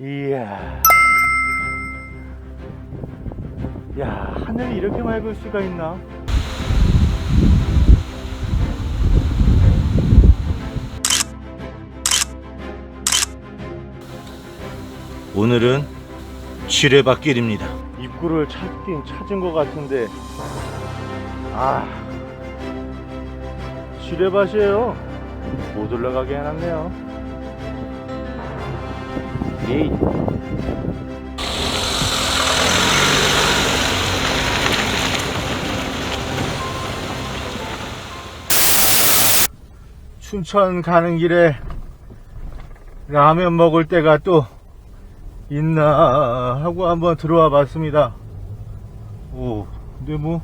이야. 야, 하늘이 이렇게 맑을 수가 있나? 오늘은 지뢰밭길입니다. 입구를 찾긴 찾은 것 같은데, 아, 지뢰밭이에요. 못 올라가게 해놨네요. 에이. 춘천 가는 길에 라면 먹을 때가 또 있나 하고 한번 들어와 봤습니다. 오, 근데 뭐,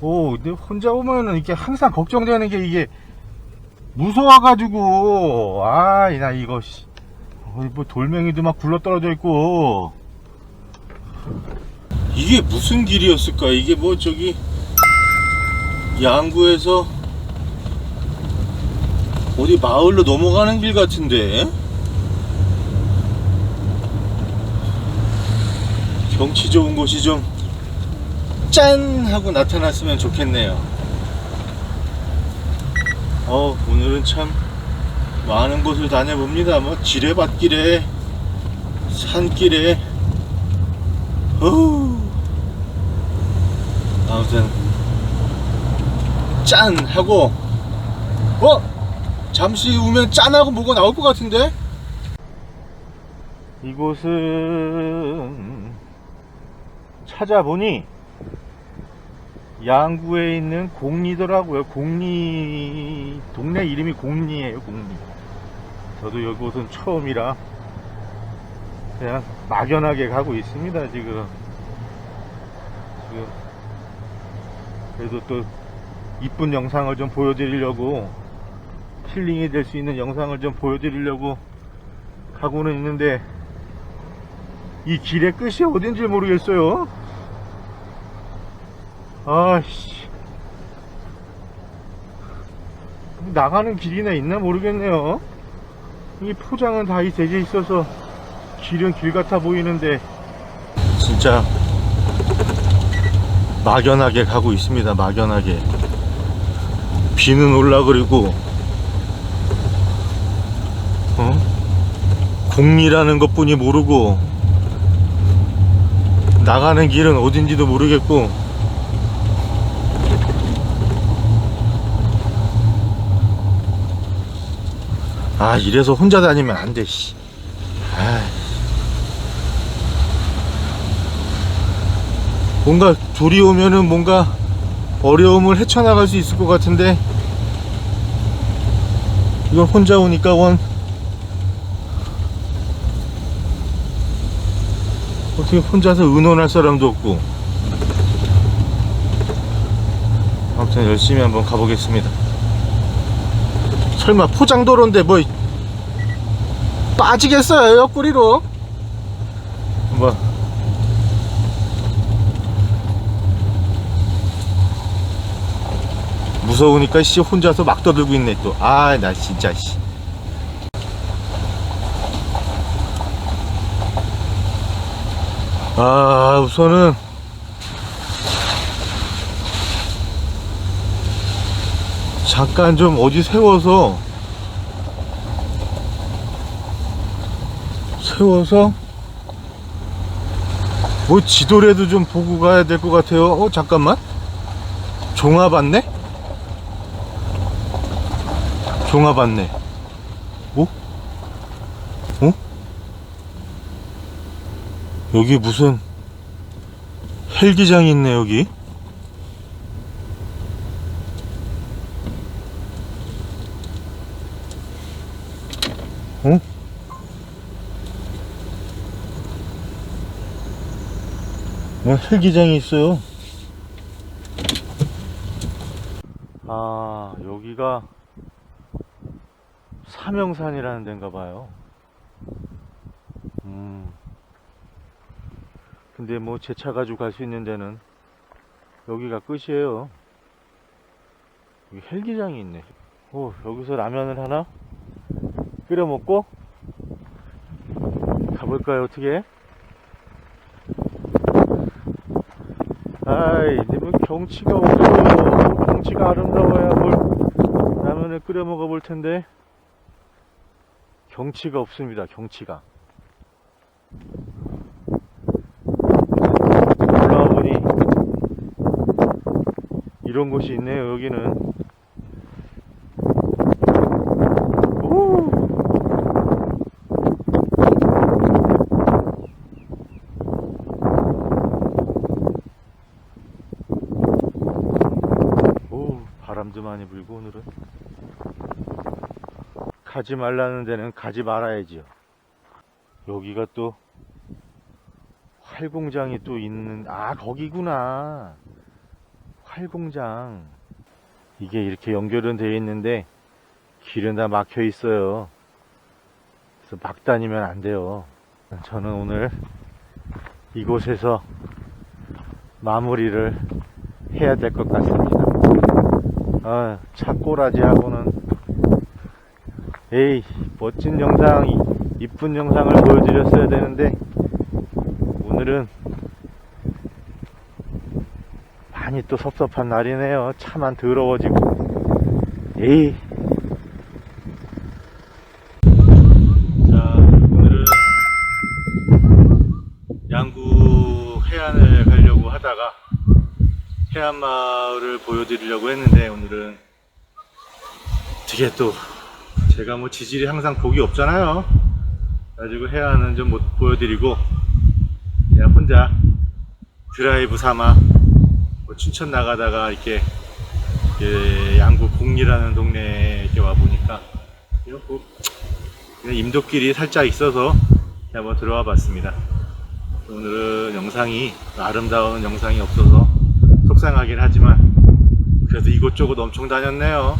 오, 근데 혼자 오면은 이렇게 항상 걱정되는 게 이게 무서워가지고, 아, 나 이거, 뭐 돌멩이도 막 굴러 떨어져 있고. 이게 무슨 길이었을까? 이게 뭐 저기, 양구에서 어디 마을로 넘어가는 길 같은데? 경치 좋은 곳이 좀 짠! 하고 나타났으면 좋겠네요. 어, 오늘은 참 많은 곳을 다녀봅니다. 뭐, 지뢰밭길에, 산길에, 후 아무튼, 짠! 하고, 어? 잠시 후면 짠하고 뭐가 나올 것 같은데? 이곳은 찾아보니 양구에 있는 공리더라고요. 공리 동네 이름이 공리예요. 공리. 저도 이곳은 처음이라 그냥 막연하게 가고 있습니다. 지금 지금 그래도 또 이쁜 영상을 좀 보여드리려고 힐링이 될 수 있는 영상을 좀 보여드리려고 가고는 있는데 이 길의 끝이 어딘지 모르겠어요. 아씨. 나가는 길이나 있나 모르겠네요. 이 포장은 다 되어 있어서 길은 길 같아 보이는데 진짜 막연하게 가고 있습니다. 막연하게 비는 올라 그리고 어? 공리라는 것뿐이 모르고 나가는 길은 어딘지도 모르겠고 아 이래서 혼자 다니면 안 돼 씨. 아. 뭔가 둘이 오면은 뭔가 어려움을 헤쳐나갈 수 있을 것 같은데 이걸 혼자 오니까 원 어떻게 혼자서 의논할 사람도 없고 아무튼 열심히 한번 가보겠습니다 설마 포장도로인데 뭐 빠지겠어요 옆구리로? 뭐. 무서우니까 씨 혼자서 막 떠들고 있네 또. 아 나 진짜 씨. 아, 우선은 잠깐 좀 어디 세워서 세워서 뭐 지도라도 좀 보고 가야 될 것 같아요. 어, 잠깐만. 종합 안내? 종합 안내. 뭐? 어? 여기 무슨 헬기장이 있네 여기 뭐 헬기장이 있어요 아 여기가 삼영산이라는 데인가 봐요 음 근데 뭐 제 차 가지고 갈 수 있는 데는 여기가 끝이에요. 여기 헬기장이 있네. 오, 여기서 라면을 하나? 끓여 먹고 가볼까요 어떻게? 아이 뭐 경치가 없어요 경치가 아름다워야 뭘 라면을 끓여 먹어 볼 텐데. 경치가 없습니다 경치가. 올라와 보니 이런 곳이 있네요 여기는 오. 오, 바람도 많이 불고 오늘은 가지 말라는 데는 가지 말아야지요. 여기가 또 활공장이 또 있는 아 거기구나 활공장 이게 이렇게 연결은 되어 있는데 길은 다 막혀 있어요. 그래서 막 다니면 안 돼요. 저는 오늘 이곳에서 마무리를 해야 될 것 같습니다. 아, 차 꼬라지하고는. 에이 멋진 영상, 이- 이쁜 영상을 보여드렸어야 되는데 오늘은 많이 또 섭섭한 날이네요. 차만 더러워지고. 에이. 자 오늘은 양구 해안을 가려고 하다가 해안마을을 보여드리려고 했는데 오늘은 되게 또 제가 뭐 지질이 항상 복이 없잖아요. 가지고 해안은 좀 못 보여드리고 그냥 혼자 드라이브 삼아 뭐 춘천 나가다가 이렇게, 이렇게 양구 공리라는 동네에 이렇게 와 보니까 그냥 뭐 임도길이 살짝 있어서 한번 들어와 봤습니다. 오늘은 영상이 아름다운 영상이 없어서 속상하긴 하지만 그래도 이곳저곳 엄청 다녔네요.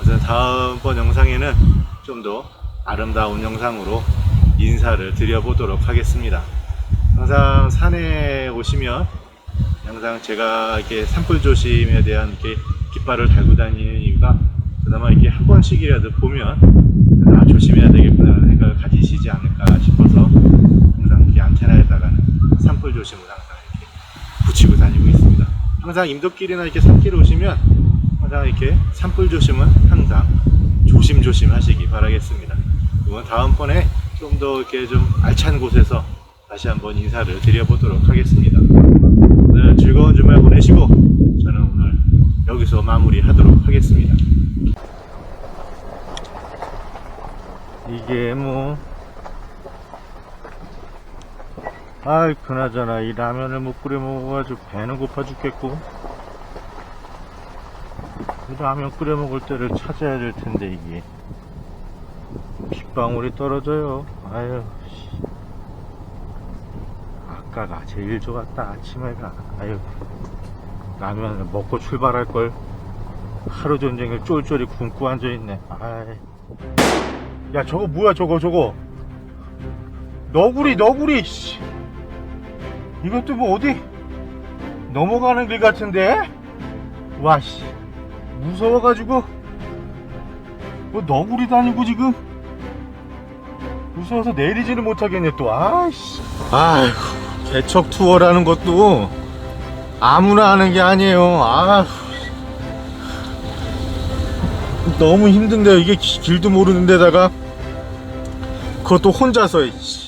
어쨌든 다음번 영상에는 좀 더 아름다운 영상으로 인사를 드려보도록 하겠습니다. 항상 산에 오시면 항상 제가 이렇게 산불 조심에 대한 이렇게 깃발을 달고 다니는 이유가 그나마 이렇게 한 번씩이라도 보면 아 조심해야 되겠구나라는 생각을 가지시지 않을까 싶어서 항상 이렇게 안테나에다가는 산불 조심을 항상 붙이고 다니고 있습니다. 항상 임도길이나 이렇게 산길 오시면 항상 이렇게 산불 조심은 항상 조심조심 하시기 바라겠습니다. 이번 다음번에 좀 더 이렇게 좀 알찬 곳에서 다시 한번 인사를 드려보도록 하겠습니다. 오늘 즐거운 주말 보내시고 저는 오늘 여기서 마무리하도록 하겠습니다. 이게 뭐 아이 그나저나 이 라면을 못 끓여 먹어가지고 배는 고파 죽겠고. 이 라면 끓여 먹을 때를 찾아야 될 텐데 이게. 빗방울이 떨어져요. 아유 씨. 아까가 제일 좋았다 아침에가. 아유 라면을 먹고 출발할 걸. 하루 전쟁을 쫄쫄이 굶고 앉아있네. 아이. 야 저거 뭐야 저거 저거? 너구리 너구리 씨. 이것도 뭐 어디 넘어가는 길 같은데? 와씨. 무서워가지고. 뭐 너구리 다니고 지금. 무서워서 내리지를 못하겠네 또. 아이씨. 아이고 개척 투어라는 것도 아무나 하는 게 아니에요. 아 너무 힘든데요 이게 기- 길도 모르는 데다가. 그것도 혼자서 씨.